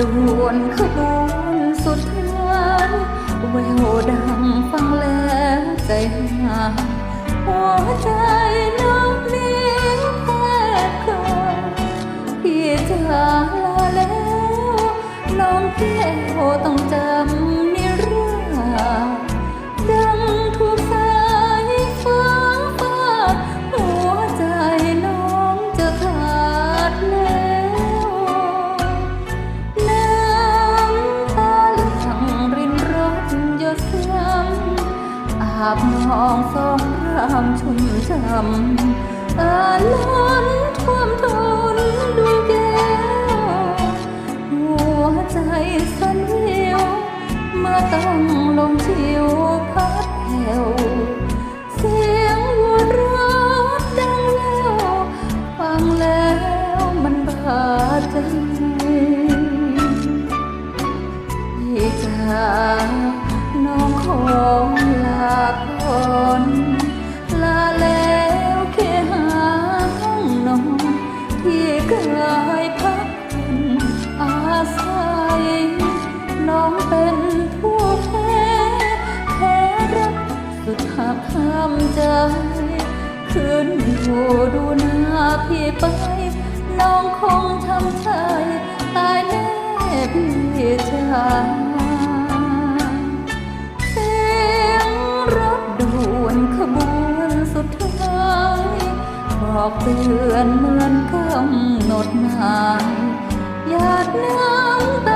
ด่วนขบวนสุดท้ายแววดังฟังแล้วใจหาหัวใจน้องนี้แทบขาดพี่จะลาแล้ว น้องแก้วต้องจำาบนองสองรามชุ่มช่ำอาล้นท่วมทนดวงแก้ว หัวใจสั่นวิวเมื่อต้องลงชิวพัดแผ่วเสียงหัวเราะดังแล้วฟังแล้วมันบาดใจพี่จ๋าน้องขอาก่อนลาแล้วแค่หาห้องนอนที่เคยพักอนอาศัยน้องเป็นผู้แพ้แพ้รักสุดหักห้ามใจคืนอยู่ดูหน้าพี่ไป น้องคงช้ำใจตายแน่พี่จ๋าเอกเตือนเหมือนกำหนดหมายหยาดน้ำตา